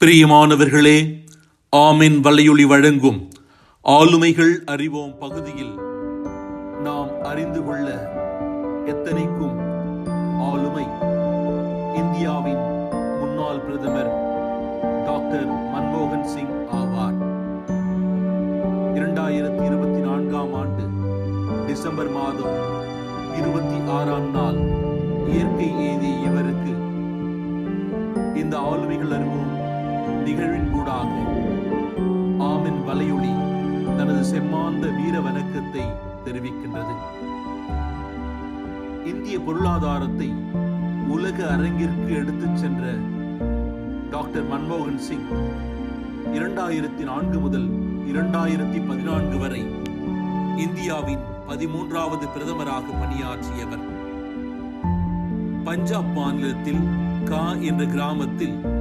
பிரியமானவர்களே ஆமின் வலையொலி வழங்கும் ஆளுமைகள் அறிவோம் பகுதியில் நாம் அறிந்து கொள்ள எத்தனைக்கும் ஆளுமை இந்தியாவின் முன்னாள் பிரதமர் டாக்டர் மன்மோகன் சிங் ஆவார். இரண்டாயிரத்தி இருபத்தி நான்காம் ஆண்டு டிசம்பர் மாதம் இருபத்தி ஆறாம் நாள் இயற்கை எய்திய இவருக்கு இந்த ஆளுமைகள் அறிவும் நிகழ்வின் கூடாக ஆமின் வலையொளி தனது செம்மாந்த வீர வணக்கத்தை தெரிவிக்கின்றது. இந்திய பொருளாதாரத்தை உலக அரங்கிற்கு எடுத்துச் சென்ற டாக்டர் மன்மோகன் சிங் இரண்டாயிரத்தி நான்கு முதல் இரண்டாயிரத்தி பதினான்கு வரை இந்தியாவின் பதிமூன்றாவது பிரதமராக பணியாற்றியவர். பஞ்சாப் மாநிலத்தில் கா என்ற கிராமத்தில்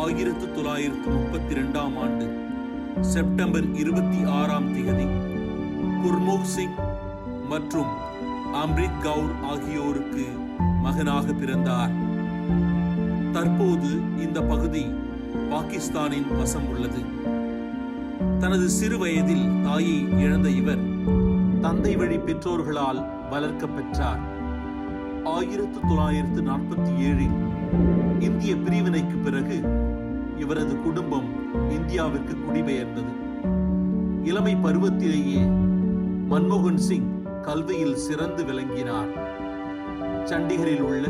ஆயிரத்து தொள்ளாயிரத்து முப்பத்தி இரண்டாம் ஆண்டு செப்டம்பர் இருபத்தி ஆறாம் தேதி குர்முக் சிங் மற்றும் அம்ரித் கவுர் ஆகியோருக்கு மகனாக பிறந்தார். தற்போது இந்த பகுதி பாகிஸ்தானின் வசம் உள்ளது. தனது சிறு வயதில் தாயை இழந்த இவர் தந்தை வழி பெற்றோர்களால் வளர்க்க பெற்றார். ஆயிரத்து தொள்ளாயிரத்து நாற்பத்தி ஏழில் இந்திய பிரிவினைக்கு பிறகு இவரது குடும்பம் இந்தியாவிற்கு குடிபெயர்ந்தது. இளமை பருவத்திலேயே மன்மோகன் சிங் கல்வியில் சிறந்து விளங்கினார். சண்டிகரில் உள்ள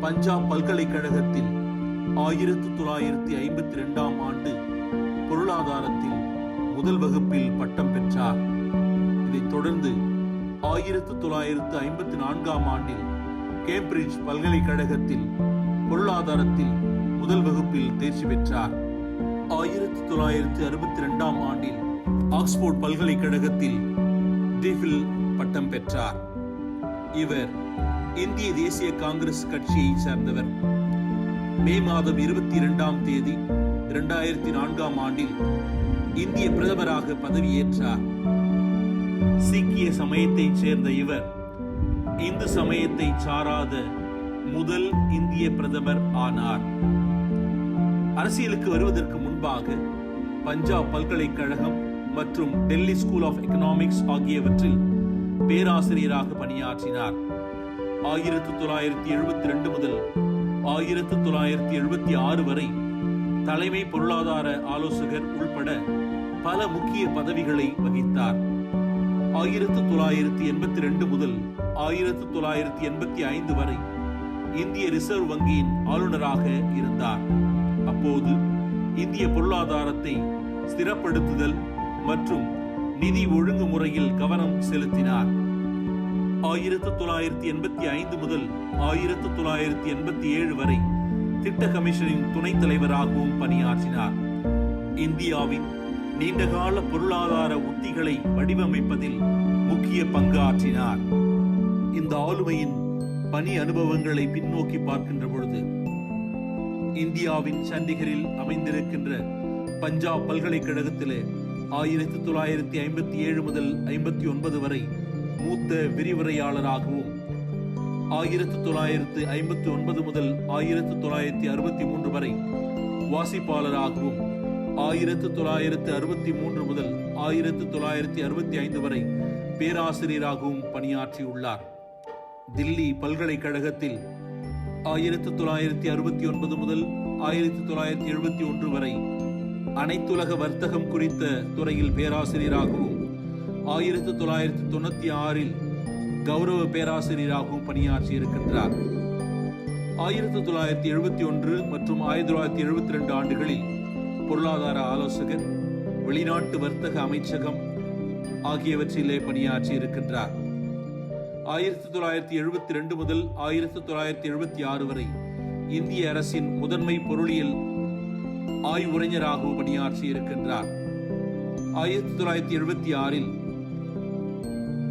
பஞ்சாப் பல்கலைக்கழகத்தில் ஆயிரத்து தொள்ளாயிரத்தி ஐம்பத்தி ரெண்டாம் ஆண்டு பொருளாதாரத்தில் முதல் வகுப்பில் பட்டம் பெற்றார். இதைத் தொடர்ந்து ஆயிரத்து தொள்ளாயிரத்து ஐம்பத்தி நான்காம் ஆண்டில் கேம்பிரிட்ஜ் பல்கலைக்கழகத்தில் பொருளாதாரத்தில் முதல் வகுப்பில் தேர்ச்சி பெற்றார். ஆயிரத்தி தொள்ளாயிரத்தி அறுபத்தி இரண்டாம் ஆண்டில் ஆக்ஸ்போர்ட் பல்கலைக்கழகத்தில் டிஃபில் பட்டம் பெற்றார். இவர் இந்திய தேசிய காங்கிரஸ் கட்சியை சார்ந்தவர். மே மாதம் இருபத்தி இரண்டாம் தேதி இரண்டாயிரத்தி நான்காம் ஆண்டில் இந்திய பிரதமராக பதவியேற்றார். சீக்கிய சமயத்தைச் சேர்ந்த இவர் இந்து சமயத்தை சாராத முதல் இந்திய பிரதமர் ஆனார். அரசியலுக்கு வருவதற்கு முன்பாக பஞ்சாப் பல்கலைக்கழகம் மற்றும் டெல்லி ஸ்கூல் ஆஃப் எக்கனாமிக்ஸ் ஆகியவற்றில் பேராசிரியராக பணியாற்றினார். ஆயிரத்தி தொள்ளாயிரத்தி எழுபத்தி ரெண்டு முதல் ஆயிரத்தி தொள்ளாயிரத்தி எழுபத்தி ஆறு வரை தலைமை பொருளாதார ஆலோசகர் உள்பட பல முக்கிய பதவிகளை வகித்தார். ஆயிரத்தி தொள்ளாயிரத்தி எண்பத்தி ரெண்டு முதல் ஆயிரத்தி தொள்ளாயிரத்தி எண்பத்தி ஐந்து வரை இந்திய ரிசர்வ் வங்கியின் ஆளுநராக இருந்தார். அப்போது இந்திய பொருளாதாரத்தை ஸ்திரப்படுத்துதல் மற்றும் நிதி ஒழுங்குமுறையில் கவனம் செலுத்தினார். ஆயிரத்தி தொள்ளாயிரத்தி எண்பத்தி ஐந்து முதல் ஆயிரத்தி தொள்ளாயிரத்தி எண்பத்தி ஏழு வரை திட்ட கமிஷனின் துணைத் தலைவராகவும் பணியாற்றினார். இந்தியாவின் நீண்டகால பொருளாதார உத்திகளை வடிவமைப்பதில் முக்கிய பங்கு ஆற்றினார் இந்த ஆளுமையின் பணி அனுபவங்களை பின்னோக்கி பார்க்கின்ற பொழுது இந்தியாவின் சண்டிகரில் அமைந்திருக்கின்ற பஞ்சாப் பல்கலைக்கழகத்திலே ஆயிரத்தி தொள்ளாயிரத்தி ஐம்பத்தி ஏழு முதல் ஐம்பத்தி ஒன்பது வரை மூத்த விரிவுரையாளராகவும் ஆயிரத்தி தொள்ளாயிரத்து ஐம்பத்தி ஒன்பது முதல் ஆயிரத்தி தொள்ளாயிரத்தி அறுபத்தி மூன்று வரை வாசிப்பாளராகவும் ஆயிரத்தி தொள்ளாயிரத்து அறுபத்தி மூன்று முதல் ஆயிரத்தி தொள்ளாயிரத்தி அறுபத்தி ஐந்து வரை பேராசிரியராகவும் பணியாற்றியுள்ளார். தில்லி பல்கலைக்கழகத்தில் ஆயிரத்தி தொள்ளாயிரத்தி அறுபத்தி ஒன்பது முதல் ஆயிரத்தி தொள்ளாயிரத்தி எழுபத்தி ஒன்று வரை அனைத்துலக வர்த்தகம் குறித்த துறையில் பேராசிரியராகவும் ஆயிரத்தி தொள்ளாயிரத்தி தொண்ணூத்தி ஆறில் கௌரவ பேராசிரியராகவும் பணியாற்றி இருக்கின்றார். ஆயிரத்தி தொள்ளாயிரத்தி எழுபத்தி ஒன்று மற்றும் ஆயிரத்தி தொள்ளாயிரத்தி எழுபத்தி ரெண்டு ஆண்டுகளில் பொருளாதார ஆலோசகர் வெளிநாட்டு வர்த்தக அமைச்சகம் ஆகியவற்றிலே பணியாற்றி இருக்கின்றார். ஆயிரத்தி தொள்ளாயிரத்தி எழுபத்தி ரெண்டு முதல் ஆயிரத்தி தொள்ளாயிரத்தி எழுபத்தி ஆறு வரை இந்திய அரசின் முதன்மை பொருளியல் ஆய்வுரைஞராகவும் பணியாற்றி இருக்கின்றார் ஆயிரத்தி தொள்ளாயிரத்தி எழுபத்தி ஆறில்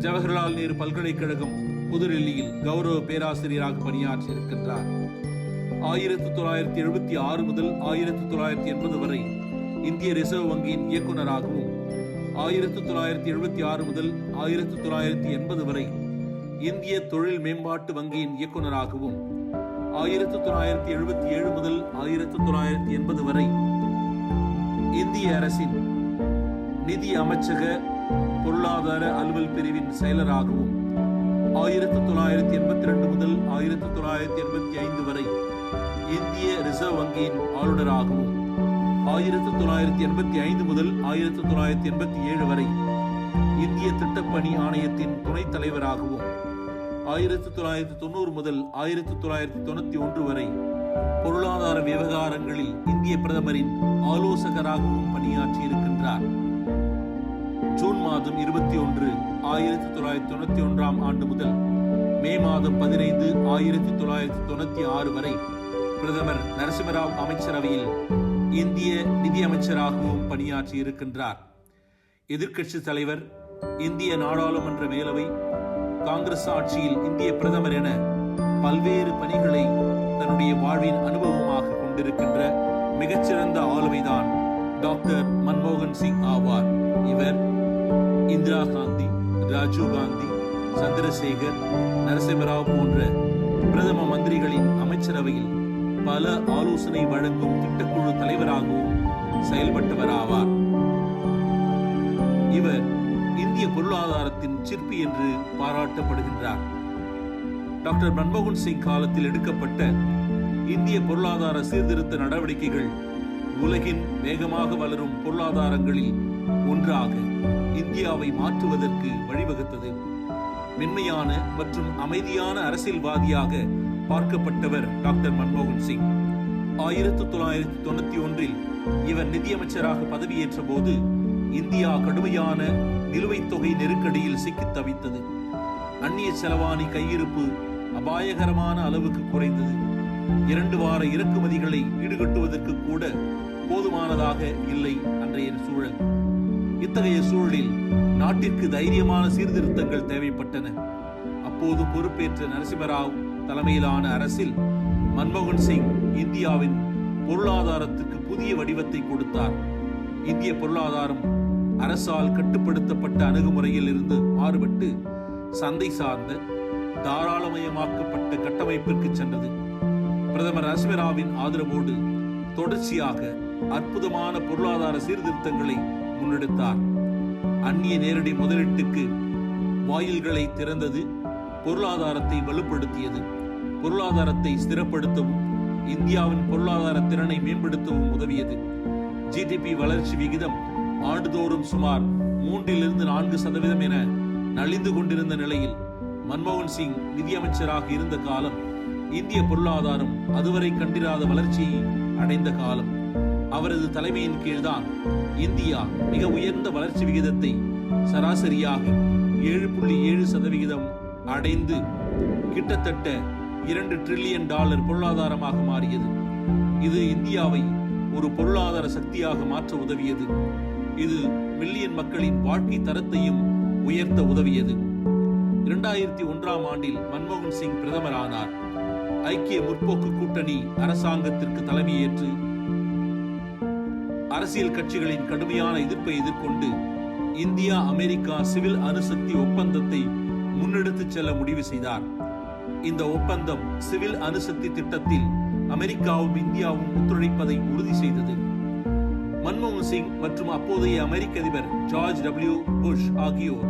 ஜவஹர்லால் நேரு பல்கலைக்கழகம் புதுடெல்லியில் கௌரவ பேராசிரியராக பணியாற்றி இருக்கின்றார் ஆயிரத்தி தொள்ளாயிரத்தி எழுபத்தி ஆறு முதல் ஆயிரத்தி தொள்ளாயிரத்தி எண்பது வரை இந்திய ரிசர்வ் வங்கியின் இயக்குநராகவும் ஆயிரத்தி தொள்ளாயிரத்தி எழுபத்தி ஆறு முதல் ஆயிரத்தி தொள்ளாயிரத்தி எண்பது வரை இந்திய தொழில் மேம்பாட்டு வங்கியின் இயக்குநராகவும் ஆயிரத்தி தொள்ளாயிரத்தி எழுபத்தி ஏழு முதல் ஆயிரத்தி தொள்ளாயிரத்தி எண்பது வரை இந்திய அரசின் நிதி அமைச்சக பொருளாதார அலுவல் பிரிவின் செயலராகவும் ஆயிரத்தி தொள்ளாயிரத்தி எண்பத்தி ரெண்டு முதல் ஆயிரத்தி தொள்ளாயிரத்தி எண்பத்தி ஐந்து வரை இந்திய ரிசர்வ் வங்கியின் ஆளுநராகவும் ஆயிரத்தி தொள்ளாயிரத்தி எண்பத்தி ஐந்து முதல் ஆயிரத்தி தொள்ளாயிரத்தி எண்பத்தி ஏழு வரை இந்திய திட்டப்பணி ஆணையத்தின் துணைத் தலைவராகவும் ஆயிரத்தி தொள்ளாயிரத்தி தொண்ணூறு முதல் ஆயிரத்தி தொள்ளாயிரத்தி தொண்ணூத்தி ஒன்று வரை பொருளாதார விவகாரங்களில் இந்திய பிரதமரின் ஆலோசகராகவும் பணியாற்றி இருக்கின்றார் ஜூன் மாதம் இருபத்தி ஒன்று ஆயிரத்தி தொள்ளாயிரத்தி தொண்ணூத்தி ஒன்றாம் ஆண்டு முதல் மே மாதம் பதினைந்து ஆயிரத்தி தொள்ளாயிரத்தி தொண்ணூத்தி ஆறு வரை பிரதமர் நரசிம்மராவ் அமைச்சரவையில் இந்திய நிதியமைச்சராகவும் பணியாற்றி இருக்கின்றார் எதிர்க்கட்சி தலைவர் இந்திய நாடாளுமன்ற மேலவை காங்கிரஸ் ஆட்சியில் இந்திய பிரதமர் என பல்வேறு பணிகளை தன்னுடைய வாழ்வின் அனுபவமாக கொண்டிருக்கின்ற மிகச்சிறந்த ஆளுமைதான் டாக்டர் மன்மோகன் சிங் ஆவார். இவர் இந்திரா காந்தி ராஜீவ் காந்தி சந்திரசேகர் நரசிம்மராவ் போன்ற பிரதம மந்திரிகளின் அமைச்சரவையில் பல ஆலோசனை வழங்கும் திட்டக்குழு தலைவராகவும் செயல்பட்டவராவார். இவர் இந்திய பொருளாதாரத்தின் சிற்பி என்று பாராட்டப்படுகின்றார். டாக்டர் மன்மோகன் சிங் காலத்தில் எடுக்கப்பட்ட இந்திய பொருளாதார சீர்திருத்த நடவடிக்கைகள் உலகின் வேகமாக வளரும் பொருளாதாரங்களில் ஒன்றாக இந்தியாவை மாற்றுவதற்கு வழிவகுத்தது. மென்மையான மற்றும் அமைதியான அரசியல்வாதியாக பார்க்கப்பட்டவர் டாக்டர் மன்மோகன் சிங். ஆயிரத்தி தொள்ளாயிரத்தி தொண்ணூத்தி ஒன்றில் இவர் நிதியமைச்சராக பதவியேற்ற போது இந்தியா கடுமையான நிலுவைத் தொகை நெருக்கடியில் சிக்கித் தவித்தது. அந்நிய செலவாணி கையிருப்பு அபாயகரமான அளவுக்கு குறைந்தது. இரண்டு வார இறக்குமதிகளை ஈடுகட்டுவதற்கு கூட போதுமானதாக இல்லை அன்றைய சூழல். இத்தகைய சூழலில் நாட்டிற்கு தைரியமான சீர்திருத்தங்கள் தேவைப்பட்டன. அப்போது பொறுப்பேற்ற நரசிம்மராவ் தலைமையிலான அரசில் மன்மோகன் சிங் இந்தியாவின் பொருளாதாரத்துக்கு புதிய வடிவத்தை கொடுத்தார். இந்திய பொருளாதாரம் அரசால் கட்டுப்படுத்தப்பட்ட அணுகுமுறையில் இருந்து மாறுபட்டு சந்தை சார்ந்த தாராளமயமாக்கப்பட்ட கட்டமைப்பிற்கு சென்றது. பிரதமர் அஸ்மிராவின் ஆதரவோடு தொடர்ச்சியாக அற்புதமான பொருளாதார சீர்திருத்தங்களை முன்னெடுத்தார். அந்நிய நேரடி முதலீட்டுக்கு வாயில்களை திறந்தது பொருளாதாரத்தை வலுப்படுத்தியது. பொருளாதாரத்தை ஸ்திரப்படுத்தவும் இந்தியாவின் பொருளாதார திறனை மேம்படுத்தவும் உதவியது. ஜிடிபி வளர்ச்சி விகிதம் ஆண்டுதோறும் சுமார் மூன்றிலிருந்து நான்கு சதவீதம் என நலிந்து கொண்டிருந்த நிலையில் மன்மோகன் சிங் நிதியமைச்சராக இருந்த காலம் இந்திய பொருளாதாரம் அதுவரை கண்டிராத வளர்ச்சியை அடைந்த காலம். அவரது தலைமையின் கீழ்தான் இந்தியா மிக உயர்ந்த வளர்ச்சி விகிதத்தை சராசரியாக ஏழு புள்ளி ஏழு சதவிகிதம் அடைந்து கிட்டத்தட்ட இரண்டு டிரில்லியன் டாலர் பொருளாதாரமாக மாறியது. இது இந்தியாவை ஒரு பொருளாதார சக்தியாக மாற்ற உதவியது. இது மில்லியன் மக்களின் வாழ்க்கை தரத்தையும் உயர்த்த உதவியது. இரண்டாயிரத்தி ஒன்றாம் ஆண்டில் மன்மோகன் சிங் பிரதமரானார். ஐக்கிய முற்போக்கு கூட்டணி அரசாங்கத்திற்கு தலைமையேற்று அரசியல் கட்சிகளின் கடுமையான எதிர்ப்பை எதிர்கொண்டு இந்தியா அமெரிக்கா சிவில் அணுசக்தி ஒப்பந்தத்தை முன்னெடுத்துச் செல்ல முடிவு செய்தார். இந்த ஒப்பந்தம் சிவில் அணுசக்தி திட்டத்தில் அமெரிக்காவும் இந்தியாவும் ஒத்துழைப்பதை உறுதி செய்தது. மன்மோகன் சிங் மற்றும் அப்போதைய அமெரிக்க அதிபர் ஜார்ஜ் டபிள்யூ புஷ் ஆகியோர்.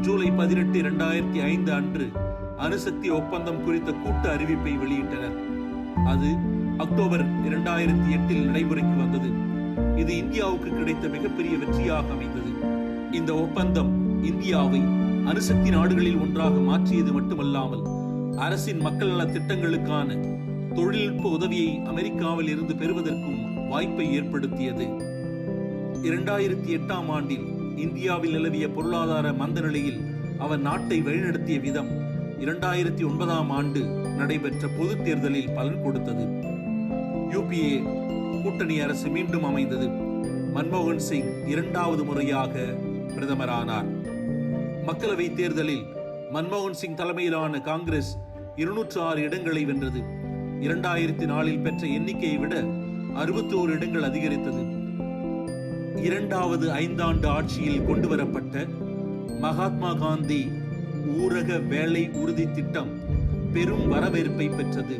ஜூலை பதினெட்டு இரண்டாயிரத்தி ஐந்து அன்று அணுசக்தி ஒப்பந்தம் குறித்த கூட்டு அறிவிப்பை வெளியிட்டனர். அது அக்டோபர் இரண்டாயிரத்தி எட்டில் நடைமுறைக்கு வந்தது. இது இந்தியாவுக்கு கிடைத்த மிகப்பெரிய வெற்றியாக அமைந்தது. இந்த ஒப்பந்தம் இந்தியாவை அணுசக்தி நாடுகளில் ஒன்றாக மாற்றியது மட்டுமல்லாமல் அரசின் மக்கள் நல திட்டங்களுக்கான தொழில்நுட்ப உதவியை அமெரிக்காவில் இருந்து பெறுவதற்கும் வாய்ப்பை ஏற்படுத்தியது. இரண்டாயிரத்தி எட்டாம் ஆண்டில் இந்தியாவில் நிலவிய பொருளாதார மந்த நிலையில் அவர் நாட்டை வழிநடத்திய விதம் இரண்டாயிரத்தி ஒன்பதாம் ஆண்டு நடைபெற்ற பொதுத் தேர்தலில் பலன் கொடுத்தது. யூபிஏ கூட்டணி அரசு மீண்டும் அமைந்தது. மன்மோகன் சிங் இரண்டாவது முறையாக பிரதமரானார். மக்களவை தேர்தலில் மன்மோகன் சிங் தலைமையிலான காங்கிரஸ் இருநூற்று ஆறு இடங்களை வென்றது. இரண்டாயிரத்தி நாலில் பெற்ற எண்ணிக்கையை விட அறுபத்தி ஓரு இடங்கள் அதிகரித்தது. இரண்டாவது ஐந்தாண்டு ஆட்சியில் கொண்டு வரப்பட்ட மகாத்மா காந்தி ஊரக வேலை உறுதி திட்டம் பெரும் வரவேற்பை பெற்றது.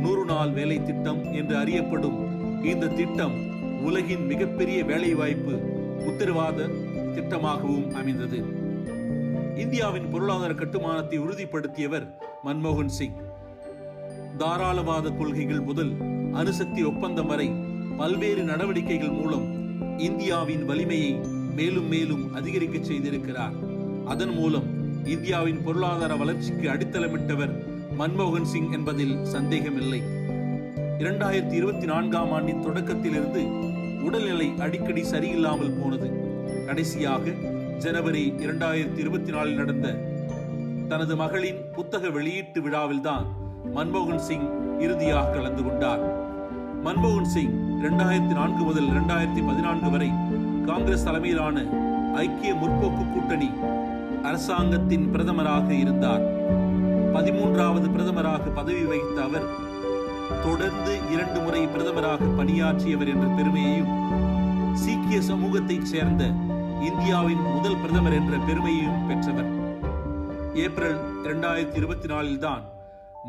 நூறு நாள் வேலை திட்டம் என்று அறியப்படும் இந்த திட்டம் உலகின் மிகப்பெரிய வேலைவாய்ப்பு உத்தரவாத திட்டமாகவும் அமைந்தது. இந்தியாவின் பொருளாதார கட்டுமானத்தை உறுதிப்படுத்தியவர் மன்மோகன் சிங். தாராளவாத கொள்கைகள் முதல் அணுசக்தி ஒப்பந்தம் வரை பல்வேறு நடவடிக்கைகள் மூலம் இந்தியாவின் வலிமையை மேலும் மேலும் அதிகரிக்க செய்திருக்கிறார். அதன் மூலம் இந்தியாவின் பொருளாதார வளர்ச்சிக்கு அடித்தளமிட்டவர் மன்மோகன் சிங் என்பதில் சந்தேகமில்லை. இரண்டாயிரத்தி இருபத்தி நான்காம் ஆண்டின் தொடக்கத்திலிருந்து உடல்நிலை அடிக்கடி சரியில்லாமல் போனது. கடைசியாக ஜனவரி இரண்டாயிரத்தி இருபத்தி நாலில் நடந்த தனது மகளின் புத்தக வெளியீட்டு விழாவில்தான் மன்மோகன் சிங் இறுதியாக கலந்து கொண்டார். மன்மோகன் சிங் இரண்டாயிரத்தி நான்கு முதல் இரண்டாயிரத்தி பதினான்கு வரை காங்கிரஸ் தலைமையிலான ஐக்கிய முற்போக்கு கூட்டணி அரசாங்கத்தின் பிரதமராக இருந்தார். பதிமூன்றாவது பிரதமராக பதவி வகித்த அவர் தொடர்ந்து இரண்டு முறை பிரதமராக பணியாற்றியவர் என்ற பெருமையையும் சீக்கிய சமூகத்தைச் சேர்ந்த இந்தியாவின் முதல் பிரதமர் என்ற பெருமையையும் பெற்றவர். ஏப்ரல் இரண்டாயிரத்தி இருபத்தி நாலில் தான்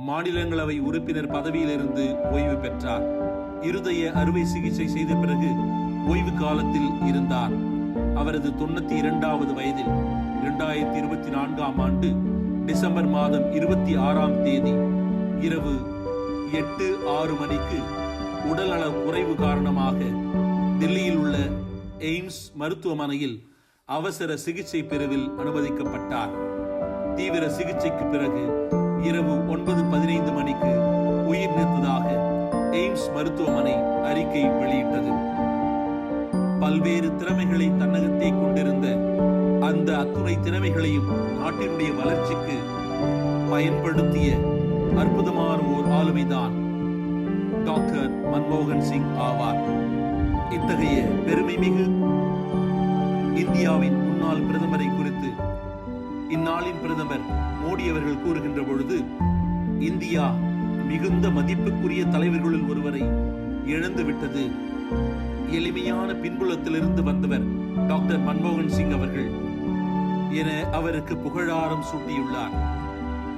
மாநிலங்களவை உறுப்பினர் பதவியிலிருந்து ஓய்வு பெற்றார். இருதய அறுவை சிகிச்சை செய்த பிறகு ஓய்வு காலத்தில் இருந்தார். அவரது தொண்ணூத்தி இரண்டாவது வயதில் இரண்டாயிரத்தி இருபத்தி நான்காம் ஆண்டு டிசம்பர் மாதம் இருபத்தி ஆறாம் தேதி இரவு எட்டு ஆறு மணிக்கு உடல்நல குறைவு காரணமாக டெல்லியில் உள்ள எய்ம்ஸ் மருத்துவமனையில் அவசர சிகிச்சை பிரிவில் அனுமதிக்கப்பட்டார். தீவிர சிகிச்சைக்கு பிறகு இரவு ஒன்பது பதினைந்து மணிக்கு உயிர் நீத்ததாக எய்ம்ஸ் மருத்துவமனை அறிக்கை வெளியிட்டது. பல்வேறு திறமைகளை தன்னகத்தே கொண்டிருந்த அந்த அத்துணை திறமைகளையும் நாட்டினுடைய வளர்ச்சிக்கு பயன்படுத்திய அற்புதமான ஓர் ஆளுமைதான் டாக்டர் மன்மோகன் சிங் ஆவார். இத்தகைய பெருமை மிகு இந்தியாவின் முன்னாள் பிரதமரை குறித்து இந்நாளின் பிரதமர் மோடி அவர்கள் கூறுகின்ற பொழுது இந்தியா மிகுந்த மதிப்புக்குரிய தலைவர்களுள் ஒருவரை இழந்து விட்டது எளிமையான பின்புலத்திலிருந்து வந்தவர் டாக்டர் மன்மோகன் சிங் அவர்கள் என அவருக்கு புகழாரம் சூட்டியுள்ளார்.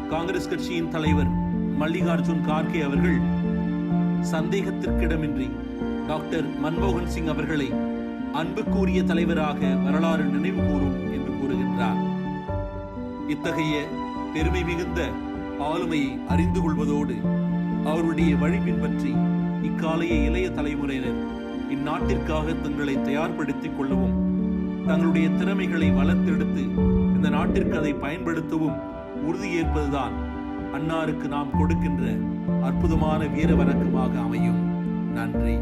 காங்கிரஸ் கட்சியின் தலைவர் மல்லிகார்ஜுன் கார்கே அவர்கள் சந்தேகத்திற்கிடமின்றி டாக்டர் மன்மோகன் சிங் அவர்களை அன்புக்குரிய தலைவராக வரலாறு நினைவு கூறும் என்று கூறுகின்றார். இத்தகைய பெருமை மிகுந்த ஆளுமையை அறிந்து கொள்வதோடு அவருடைய வழி பின்பற்றி இக்காலைய இளைய தலைமுறையினர் இந்நாட்டிற்காக தங்களை தயார்படுத்திக் கொள்ளவும் தங்களுடைய திறமைகளை வளர்த்தெடுத்து இந்த நாட்டிற்கு அதை பயன்படுத்தவும் உறுதியேற்பதுதான் அன்னாருக்கு நாம் கொடுக்கின்ற அற்புதமான வீர வணக்கமாக அமையும். நன்றி.